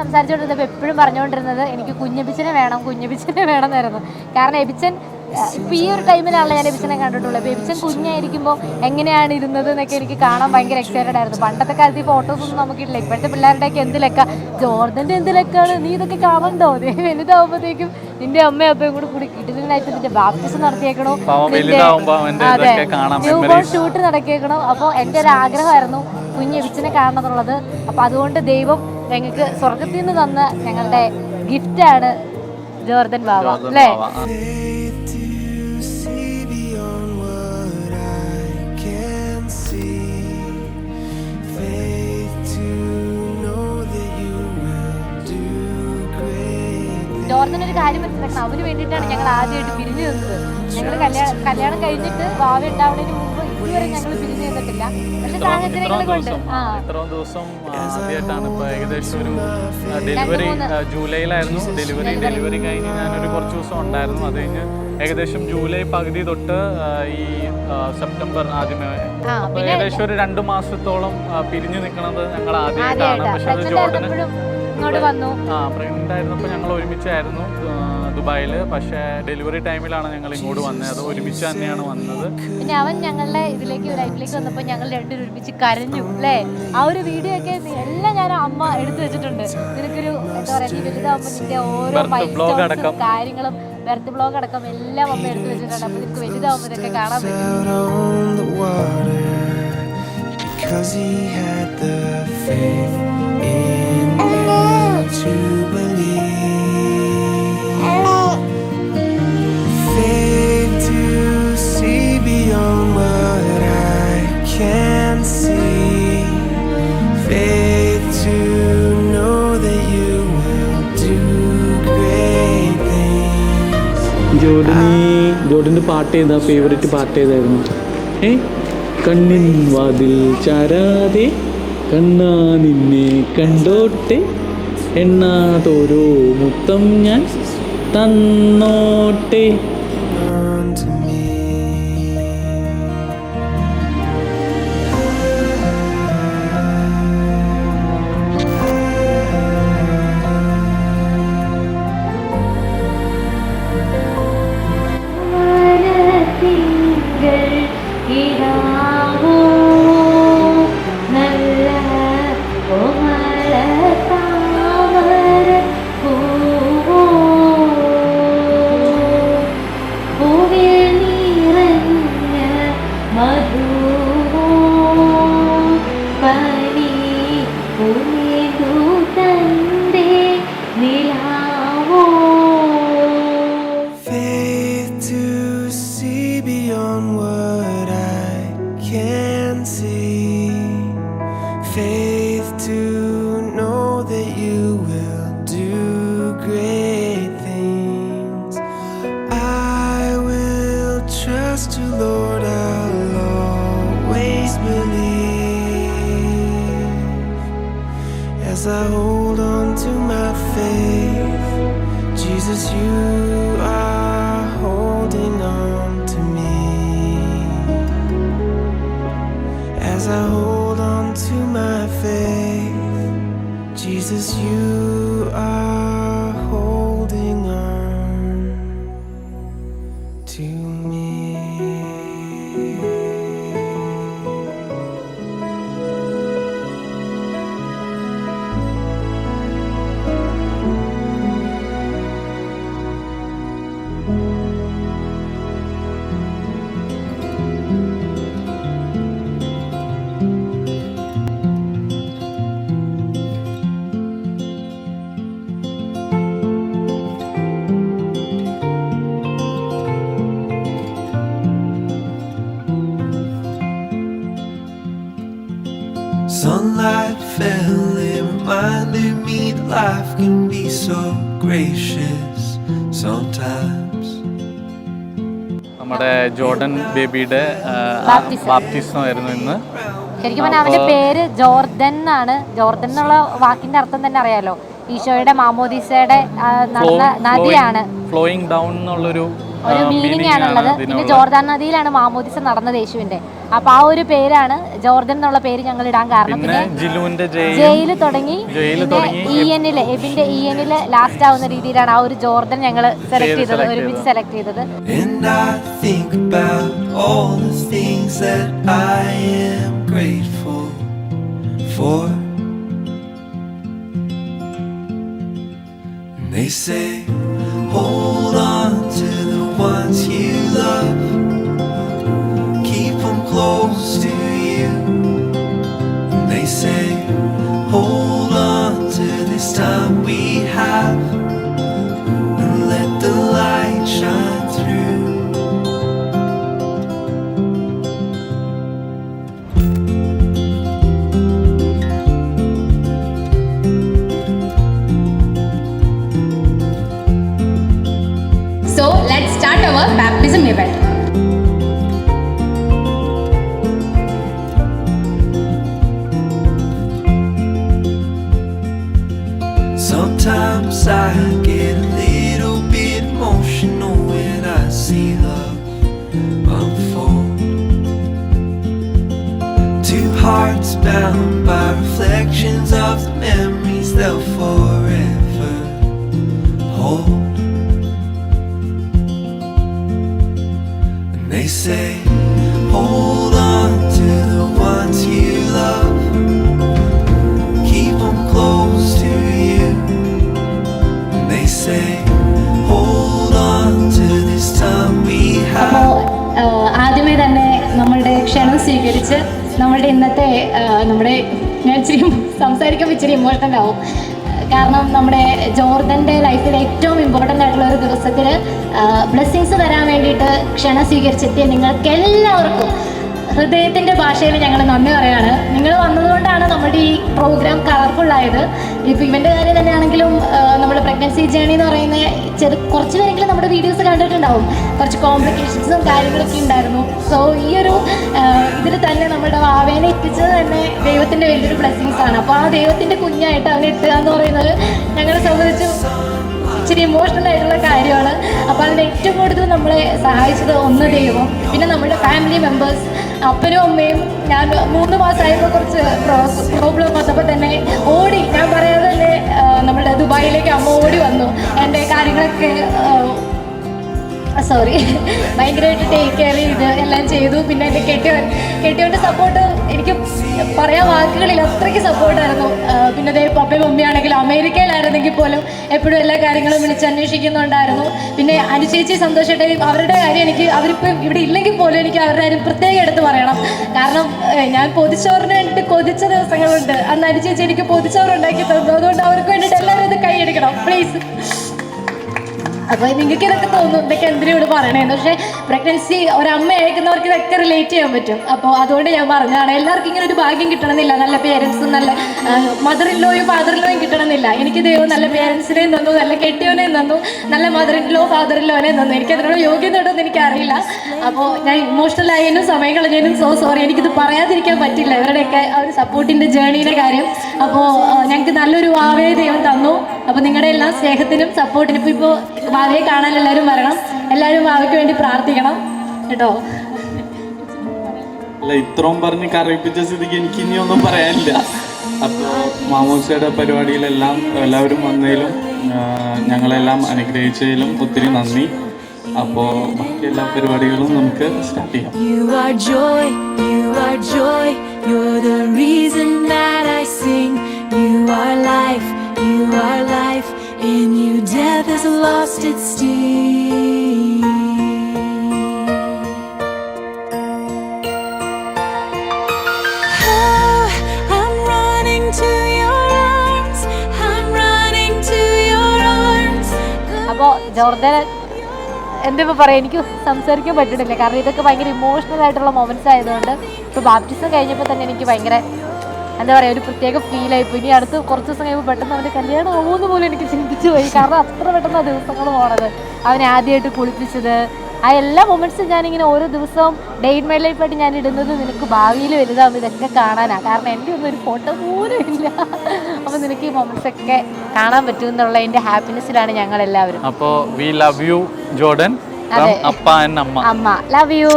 സംസാരിച്ചുകൊണ്ടിരുന്നപ്പോൾ എപ്പോഴും പറഞ്ഞുകൊണ്ടിരുന്നത് എനിക്ക് കുഞ്ഞബിച്ചനെ വേണം കുഞ്ഞബിച്ചനെ വേണം എന്നായിരുന്നു കാരണം എബിച്ചൻ ഇപ്പം ഈ ഒരു ടൈമിലാണല്ലോ ഞാൻ എബിച്ചനെ കണ്ടിട്ടുള്ളത്. അപ്പോൾ എബിച്ചൻ കുഞ്ഞായിരിക്കുമ്പോൾ എങ്ങനെയാണ് ഇരുന്നത് എന്നൊക്കെ എനിക്ക് കാണാൻ ഭയങ്കര എക്സൈറ്റഡ് ആയിരുന്നു. പണ്ടത്തെ കാലത്ത് ഈ ഫോട്ടോസ് ഒന്നും നമുക്കില്ല ഇപ്പോഴത്തെ പിള്ളേരുടെയൊക്കെ എന്ത് ലെക്ക? ജോർദന്റെ എന്ത് ലെക്കാണ്? നീ ഇതൊക്കെ കാണണ്ടോ? നീ വലുതാവുമ്പോഴത്തേക്കും നിന്റെ അമ്മയും അപ്പയും കൂടി കൂടി കിട്ടുന്നതിനായിട്ട് നിന്റെ ബാപ്റ്റിസം നടത്തിയേക്കണോ. അതെ ന്യൂ ബോൺ ഷൂട്ട് നടക്കിയേക്കണോ അപ്പോൾ എന്റെ ഒരു ആഗ്രഹമായിരുന്നു കുഞ്ഞ് എബിച്ചനെ കാണണം എന്നുള്ളത്. അപ്പോൾ അതുകൊണ്ട് ദൈവം ഞങ്ങൾക്ക് സ്വർഗത്തിൽ നിന്ന് തന്ന ഞങ്ങളുടെ ഗിഫ്റ്റാണ് ജോർദൻ ബാബ അല്ലേ. ജോർദൻ ഒരു കാര്യം മനസ്സിലാക്കണം. അവന് വേണ്ടിയിട്ടാണ് ഞങ്ങൾ ആദ്യമായിട്ട് പിരിഞ്ഞു നിന്നത്. ഞങ്ങൾ കല്യാണം കല്യാണം കഴിഞ്ഞിട്ട് ഭാവി ഉണ്ടാവുന്നതിന് ഇതുവരെ ഞങ്ങൾ പിരിഞ്ഞു നിന്നിട്ടില്ല പക്ഷെ സാഹചര്യങ്ങൾ കൊണ്ട് ആ. ഇത്രയും ദിവസം ആദ്യമായിട്ടാണ് ഇപ്പൊ ഏകദേശം ഒരു ഡെലിവറി ജൂലൈയിലായിരുന്നു. ഡെലിവറി ഡെലിവറി കഴിഞ്ഞ് ഞാനൊരു കുറച്ച് ദിവസം ഉണ്ടായിരുന്നു. അത് കഴിഞ്ഞ് ഏകദേശം ജൂലൈ പകുതി തൊട്ട് ഈ സെപ്റ്റംബർ ആദ്യമേ. ഏകദേശം ഒരു രണ്ടു മാസത്തോളം പിരിഞ്ഞു നിൽക്കുന്നത് ഞങ്ങൾ ആദ്യമായിട്ടാണ്. പക്ഷെ അത് ജോർഡന് ആ പ്രഗ്നന്റ് ആയിരുന്നപ്പോൾ ഞങ്ങൾ ഒരുമിച്ചായിരുന്നു. ദുബായിൽ പക്ഷേ ഡെലിവറി ടൈമിലാണ് ഞങ്ങൾ ഇങ്ങോട്ട് വന്നത്. അത് ഒരുമിച്ച് തന്നെയാണ് വന്നത്. പിന്നെ അവൻ ഞങ്ങളുടെ ഇതിലേക്ക് ലൈഫിലേക്ക് വന്നപ്പോൾ ഞങ്ങൾ രണ്ടുപേരും ഒരുമിച്ച് കരഞ്ഞു അല്ലേ? ആ ഒരു വീഡിയോ ഒക്കെ എല്ലാം ഞാൻ അമ്മ എടുത്തു വെച്ചിട്ടുണ്ട്. നിനക്കൊരു എന്താ പറയുക നീ വലുതാവുമ്പോൾ നിന്റെ ഓരോ. കാര്യങ്ങളും ബർത്ത് ബ്ലോഗ് അടക്കം എല്ലാം അമ്മ എടുത്തു വെച്ചിട്ടുണ്ട്. അപ്പോൾ നിനക്ക് വലുതാവുമ്പോഴൊക്കെ കാണാൻ പറ്റും. Out on the water because he had the faith in me to believe. പാട്ട് ഏതാ ഫേവറേറ്റ് പാട്ട് ഏതായിരുന്നു ഏ? കണ്ണിൻ വാതിൽ ചാരാതെ കണ്ണാ നിന്നെ കണ്ടോട്ടെ. എണ്ണാതോരോ മുത്തം ഞാൻ തന്നോട്ടെ. I hold on to my faith. Jesus, you are holding on to me. As I hold on to my faith, Jesus, you are life can be so gracious sometimes. നമ്മുടെ ജോർഡൻ ബേബിയുടെ Baptism. ബാപ്റ്റിസം ആയിരുന്നു ഇന്ന് ശരിക്കും പറഞ്ഞാൽ അവന്റെ പേര് Jordan എന്നാണ് Jordan എന്നുള്ള വാക്കിന്റെ അർത്ഥം തന്നെ അറിയാലോ ഈശോയുടെ മാമോദീസയുടെ നദിയാണ് ഫ്ലോയിങ് ഡൗൺ എന്നുള്ളൊരു ഒരു മീനിങ് ആണുള്ളത്. പിന്നെ. ജോർദാൻ നദിയിലാണ് മാമോദിസ നടന്നത് യേശുവിന്റെ അപ്പൊ ആ ഒരു പേരാണ് ജോർദൻ എന്നുള്ള പേര് ഞങ്ങൾ ഇടാൻ കാരണം. പിന്നെ ജയിൽ. ജയിൽ തുടങ്ങി. ഇ എന്നിൽ എബിന്റെ ഇ എന്നിൽ ലാസ്റ്റ് ആവുന്ന രീതിയിലാണ് ആ ഒരു ജോർദൻ ഞങ്ങൾ സെലക്ട് ചെയ്തത് ഒരുമിച്ച് സെലക്ട് ചെയ്തത്. I think reflections of the memories they'll forever hold. And they say, hold on to the ones you love. Keep them close to you. And they say, hold on to this time we have. അപ്പോൾ ആദ്യമേ തന്നെ നമ്മളുടെ ക്ഷണം സ്വീകരിച്ച് നമ്മളുടെ ഇന്നത്തെ നമ്മുടെ ഞാൻ ഇച്ചിരി സംസാരിക്കുമ്പോൾ ഇച്ചിരി ഇമ്പോർട്ടന്റ് ആവും. കാരണം നമ്മുടെ ജോർദന്റെ ലൈഫിൽ ഏറ്റവും ഇമ്പോർട്ടന്റ് ആയിട്ടുള്ള ഒരു ദിവസത്തിൽ ബ്ലെസ്സിങ്സ് തരാൻ വേണ്ടിയിട്ട് ക്ഷണം സ്വീകരിച്ചെത്തിയ നിങ്ങൾക്ക് എല്ലാവർക്കും ഹൃദയത്തിന്റെ ഭാഷയിൽ ഞങ്ങൾ നന്ദി പറയാണ്. നിങ്ങൾ വന്നതുകൊണ്ടാണ് നമ്മുടെ ഈ പ്രോഗ്രാം കളർഫുൾ ആയത്. ഇപ്പോൾ ഇവന്റെ കാര്യം തന്നെയാണെങ്കിലും നമ്മുടെ പ്രഗ്നൻസി ജേണി എന്ന് പറയുന്ന ചെറു കുറച്ച് പേരെങ്കിലും നമ്മുടെ വീഡിയോസ് കണ്ടിട്ടുണ്ടാവും. കുറച്ച് കോംപ്ലിക്കേഷൻസും കാര്യങ്ങളൊക്കെ ഉണ്ടായിരുന്നു. സോ ഈ ഒരു തന്നെ നമ്മുടെ വാവേനെ എത്തിച്ചത് തന്നെ ദൈവത്തിന്റെ വലിയൊരു ബ്ലെസ്സിങ്സ് ആണ്. അപ്പോൾ ആ ദൈവത്തിന്റെ കുഞ്ഞായിട്ട് അവനെ എത്തുക എന്ന് പറയുന്നത് ഞങ്ങളെ സംബന്ധിച്ച് ഇച്ചിരി ഇമോഷണൽ ആയിട്ടുള്ള കാര്യമാണ്. അപ്പോൾ അതിന് ഏറ്റവും കൂടുതൽ നമ്മളെ സഹായിച്ചത് ഒന്ന് ദൈവം പിന്നെ നമ്മുടെ ഫാമിലി മെമ്പേഴ്സ് അപ്പനും അമ്മയും. ഞാൻ മൂന്ന് മാസമായപ്പോൾ കുറച്ച് പ്രോബ്ലം വന്നപ്പോൾ തന്നെ ഓടി. ഞാൻ പറയാതെ തന്നെ നമ്മുടെ ദുബായിലേക്ക് അമ്മ ഓടി വന്നു. എന്റെ കാര്യങ്ങളൊക്കെ സോറി ഭയങ്കരമായിട്ട് ടേക്ക് കെയർ ചെയ്ത് എല്ലാം ചെയ്തു. പിന്നെ എന്റെ കെട്ടിയവൻ കെട്ടിയവന്റെ സപ്പോർട്ട് എനിക്ക് പറയാൻ വാക്കുകളിൽ അത്രയ്ക്ക് സപ്പോർട്ടായിരുന്നു പിന്നെ അതേ പപ്പയും മമ്മിയാണെങ്കിൽ അമേരിക്കയിലായിരുന്നെങ്കിൽ പോലും എപ്പോഴും എല്ലാ കാര്യങ്ങളും വിളിച്ച് അന്വേഷിക്കുന്നുണ്ടായിരുന്നു. പിന്നെ അനുചേച്ചി സന്തോഷമായിട്ട് അവരുടെ കാര്യം എനിക്ക് അവരിപ്പം ഇവിടെ ഇല്ലെങ്കിൽ പോലും എനിക്ക് അവരുടെ കാര്യം പ്രത്യേകം എടുത്ത് പറയണം. കാരണം ഞാൻ പൊതിച്ചോറിന് വേണ്ടിയിട്ട് കൊതിച്ച ദിവസങ്ങളുണ്ട്. അന്ന് അനുചേച്ചി എനിക്ക് പൊതിച്ചോറ് ഉണ്ടാക്കി തന്നു. അതുകൊണ്ട് അവർക്ക് വേണ്ടിയിട്ട് എല്ലാവരും ഇത് കൈയെടുക്കണം പ്ലീസ് അപ്പോൾ നിങ്ങൾക്ക് ഇതൊക്കെ തോന്നും ഇതൊക്കെ എന്തിനോട് പറയണേന്ന്. പക്ഷേ പ്രഗ്നൻസി ഒരമ്മ അയക്കുന്നവർക്ക് ഇതൊക്കെ റിലേറ്റ് ചെയ്യാൻ പറ്റും. അപ്പോൾ അതുകൊണ്ട് ഞാൻ പറഞ്ഞതാണ് എല്ലാവർക്കും ഇങ്ങനെ ഒരു ഭാഗ്യം കിട്ടണമെന്നില്ല. നല്ല പേരൻസും നല്ല മദർ ഇല്ലോയും ഫാദർ ഇല്ലോയും കിട്ടണമെന്നില്ല. എനിക്ക് ദൈവം നല്ല പേരൻസിനെയും തന്നു നല്ല കെട്ടിയവനെയും തന്നു നല്ല മദർ ഇല്ലോ ഫാദർ ഇല്ലോനെയും തന്നു. എനിക്ക് അതിനുള്ള യോഗ്യത ഉണ്ടോയെന്ന് എനിക്കറിയില്ല. അപ്പോൾ ഞാൻ ഇമോഷണൽ ആയതിനും സമയം കളഞ്ഞതിനും സോ സോറി എനിക്കിത് പറയാതിരിക്കാൻ പറ്റില്ല. ഇവരുടെയൊക്കെ ആ ഒരു സപ്പോർട്ടിന്റെ ജേണിയുടെ കാര്യം. അപ്പോ ഞങ്ങൾക്ക് നല്ലൊരു വാവയെ ദൈവം തന്നു. അപ്പോൾ നിങ്ങളുടെ എല്ലാ സ്നേഹത്തിനും സപ്പോർട്ടിനും ഇപ്പോൾ ഇപ്പോൾ വാവയെ കാണാൻ എല്ലാവരും വരണം. എല്ലാവരും വാവയ്ക്ക് വേണ്ടി പ്രാർത്ഥിക്കണം. കേട്ടോ? അല്ല ഇത്രയും പറഞ്ഞ് കറിയിപ്പിച്ച സ്ഥിതിക്ക് എനിക്ക് ഇനി ഒന്നും പറയാനില്ല. അപ്പോൾ മാമോസയുടെ പരിപാടിയിലെല്ലാം എല്ലാവരും വന്നതിലും ഞങ്ങളെല്ലാം അനുഗ്രഹിച്ചതിലും ഒത്തിരി നന്ദി. അപ്പോൾ ബാക്കി എല്ലാ പരിപാടികളും നമുക്ക് സ്റ്റാർട്ട് ചെയ്യാം You are joy, you are joy, you're the reason that I sing. You are life, you are life, in you death has lost its sting. Oh, I'm running to your arms, I'm running to your arms. അപ്പോൾ Jordan എന്തിപ്പോൾ പറയാം? എനിക്ക് സംസാരിക്കാൻ പറ്റുന്നില്ല കാരണം ഇതൊക്കെ ഭയങ്കര emotional ആയിട്ടുള്ള മൊമെന്റ്സ് ആയതുകൊണ്ട് ഇപ്പോൾ ബാപ്റ്റിസം കഴിഞ്ഞപ്പോൾ തന്നെ എനിക്ക് ഭയങ്കര എന്താ പറയുക ഒരു പ്രത്യേക ഫീൽ ആയിപ്പോയി ഇനി അടുത്ത് കുറച്ച് ദിവസം കഴിയുമ്പോൾ പെട്ടെന്ന് അവന്റെ കല്യാണം ആവുമെന്ന് പോലും എനിക്ക് ചിന്തിച്ചു പോയി. കാരണം അത്ര പെട്ടെന്ന് ദിവസങ്ങൾ പോണത്. അവനെ ആദ്യമായിട്ട് കുളിപ്പിച്ചത് ആ എല്ലാ മൊമെന്റ്സും ഞാനിങ്ങനെ ഓരോ ദിവസവും ഡേ ഇൻ മൈ ലൈഫായിട്ട് ഞാൻ ഇടുന്നത് നിനക്ക് ഭാവിയിൽ വലുതാവും ഇതൊക്കെ കാണാനാണ് കാരണം എന്റെ ഒന്നും ഒരു ഫോട്ടോ പോലും ഇല്ല. അപ്പോൾ നിനക്ക് ഈ മൊമെന്റ്സ് ഒക്കെ കാണാൻ പറ്റും എന്നുള്ള എന്റെ ഹാപ്പിനെസ്സിലാണ് ഞങ്ങൾ എല്ലാവരും അപ്പോൾ വി ലവ് യു ജോർഡൻ. അമ്മ. അമ്മ. Love you.